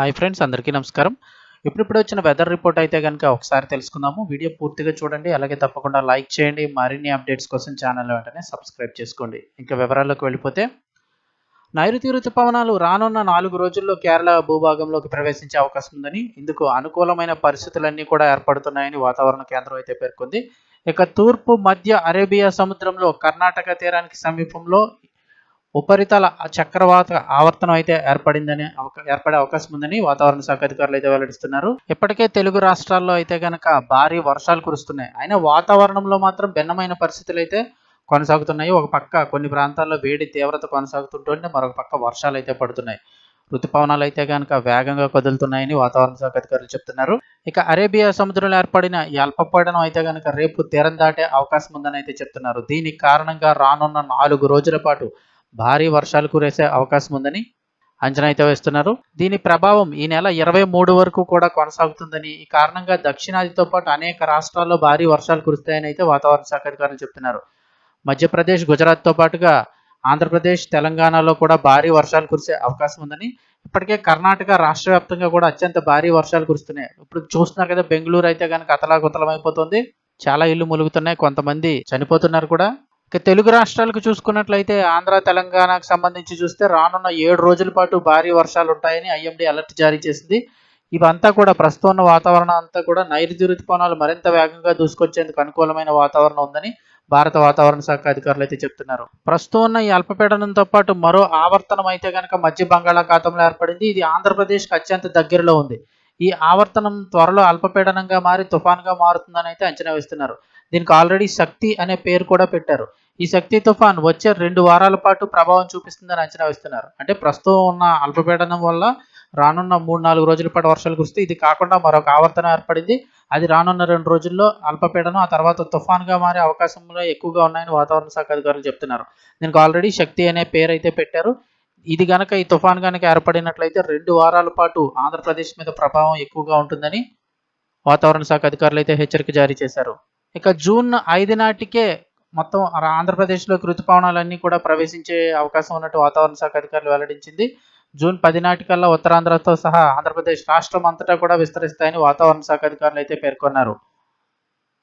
Hi friends అందరికీ నమస్కారం. ఇప్పుడిప్పుడు వచ్చిన వెదర్ రిపోర్ట్ అయితే కనుక ఒకసారి తెలుసుకుందాము. వీడియో పూర్తిగా చూడండి అలాగే తప్పకుండా లైక్ చేయండి. మరిన్ని అప్డేట్స్ కోసం ఛానల్ వెంటనే సబ్స్క్రైబ్ చేసుకోండి. ఇంకా వివరాల్లోకి వెళ్ళిపోతే నైరుతి ఋతుపవనాలు రానున్న నాలుగు రోజుల్లో కేరళ భూభాగంలోకి ప్రవేశించే అవకాశం ఉందని ఇందుకు అనుకూలమైన పరిస్థితులన్నీ కూడా ఏర్పడుతున్నాయని వాతావరణ కేంద్రం అయితే పేర్కొంది. ఇక తూర్పు మధ్య అరేబియా సముద్రంలో కర్ణాటక తీరానికి సమీపంలో ఉపరితల చక్రవాత ఆవర్తనం అయితే ఏర్పడిందని ఏర్పడే అవకాశం ఉందని వాతావరణ శాఖ అధికారులు అయితే వెల్లడిస్తున్నారు. ఇప్పటికే తెలుగు రాష్ట్రాల్లో అయితే గనక భారీ వర్షాలు కురుస్తున్నాయి. అయినా వాతావరణంలో మాత్రం భిన్నమైన పరిస్థితులు అయితే కొనసాగుతున్నాయి. ఒక పక్క కొన్ని ప్రాంతాల్లో వేడి తీవ్రత కొనసాగుతుంటే మరొక పక్క వర్షాలు అయితే పడుతున్నాయి. ఋతుపవనాలు అయితే కనుక వేగంగా కదులుతున్నాయని వాతావరణ శాఖ అధికారులు చెప్తున్నారు. ఇక అరేబియా సముద్రంలో ఏర్పడిన అల్పపీడనం అయితే కనుక రేపు తీరం దాటే అవకాశం ఉందని అయితే చెప్తున్నారు. దీనికి కారణంగా రానున్న నాలుగు రోజుల పాటు భారీ వర్షాలు కురిసే అవకాశం ఉందని అంచనా అయితే వేస్తున్నారు. దీని ప్రభావం ఈ నెల ఇరవై మూడు వరకు కూడా కొనసాగుతుందని ఈ కారణంగా దక్షిణాదితో పాటు అనేక రాష్ట్రాల్లో భారీ వర్షాలు కురుస్తాయని అయితే వాతావరణ శాఖ అధికారులు చెప్తున్నారు. మధ్యప్రదేశ్ గుజరాత్తో పాటుగా ఆంధ్రప్రదేశ్ తెలంగాణలో కూడా భారీ వర్షాలు కురిసే అవకాశం ఉందని ఇప్పటికే కర్ణాటక రాష్ట్ర వ్యాప్తంగా కూడా అత్యంత భారీ వర్షాలు కురుస్తున్నాయి. ఇప్పుడు చూస్తున్నారు కదా బెంగళూరు అయితే కనుక అతలాకుతలం అయిపోతుంది. చాలా ఇల్లు ములుగుతున్నాయి. కొంతమంది చనిపోతున్నారు కూడా. ఇక తెలుగు రాష్ట్రాలకు చూసుకున్నట్లయితే ఆంధ్ర తెలంగాణకు సంబంధించి చూస్తే రానున్న ఏడు రోజుల పాటు భారీ వర్షాలు ఉంటాయని ఐఎండీ అలర్ట్ జారీ చేసింది. ఇవంతా కూడా ప్రస్తుతం ఉన్న వాతావరణం అంతా కూడా నైరుతి ఋతుపవనాలు మరింత వేగంగా దూసుకొచ్చేందుకు అనుకూలమైన వాతావరణం ఉందని భారత వాతావరణ శాఖ అధికారులు అయితే చెప్తున్నారు. ప్రస్తుతం ఉన్న ఈ అల్పపీడనంతో పాటు మరో ఆవర్తనం అయితే కనుక మధ్య బంగాళాఖాతంలో ఏర్పడింది. ఇది ఆంధ్రప్రదేశ్కి అత్యంత దగ్గరలో ఉంది. ఈ ఆవర్తనం త్వరలో అల్పపీడనంగా మారి తుఫాన్గా మారుతుందని అయితే అంచనా వేస్తున్నారు. దీనికి ఆల్రెడీ శక్తి అనే పేరు కూడా పెట్టారు. ఈ శక్తి తుఫాన్ వచ్చే రెండు వారాల పాటు ప్రభావం చూపిస్తుందని అంచనా వేస్తున్నారు. అంటే ప్రస్తుతం ఉన్న అల్పపీడనం వల్ల రానున్న మూడు నాలుగు రోజుల పాటు వర్షాలు కురిస్తే ఇది కాకుండా మరొక ఆవర్తనం ఏర్పడింది. అది రానున్న రెండు రోజుల్లో అల్పపీడనం ఆ తర్వాత తుఫాన్గా మారే అవకాశంలో ఎక్కువగా ఉన్నాయని వాతావరణ శాఖ అధికారులు చెప్తున్నారు. దీనికి ఆల్రెడీ శక్తి అనే పేరు అయితే పెట్టారు. ఇది గనక ఈ తుఫాన్ గనక ఏర్పడినట్లయితే రెండు వారాల పాటు ఆంధ్రప్రదేశ్ మీద ప్రభావం ఎక్కువగా ఉంటుందని వాతావరణ శాఖ అధికారులు అయితే హెచ్చరిక జారీ చేశారు. ఇక జూన్ ఐదు నాటికే మొత్తం ఆంధ్రప్రదేశ్లో ఆంధ్రప్రదేశ్లోకి ఋతుపవనాలన్నీ కూడా ప్రవేశించే అవకాశం ఉన్నట్టు వాతావరణ శాఖ అధికారులు వెల్లడించింది. జూన్ పది నాటికల్లా ఉత్తరాంధ్రతో సహా ఆంధ్రప్రదేశ్ రాష్ట్రం అంతటా కూడా విస్తరిస్తాయని వాతావరణ శాఖ అధికారులు అయితే పేర్కొన్నారు.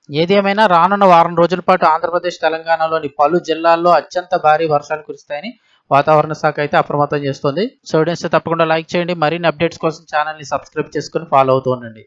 ఏది ఏమైనా రానున్న వారం రోజుల పాటు ఆంధ్రప్రదేశ్ తెలంగాణలోని పలు జిల్లాల్లో అత్యంత భారీ వర్షాలు కురుస్తాయని వాతావరణ శాఖ అయితే అప్రమత్తం చేస్తుంది. సో వీడియోస్ తప్పకుండా లైక్ చేయండి. మరిన్ని అప్డేట్స్ కోసం ఛానల్ని సబ్స్క్రైబ్ చేసుకుని ఫాలో అవుతూ ఉండండి.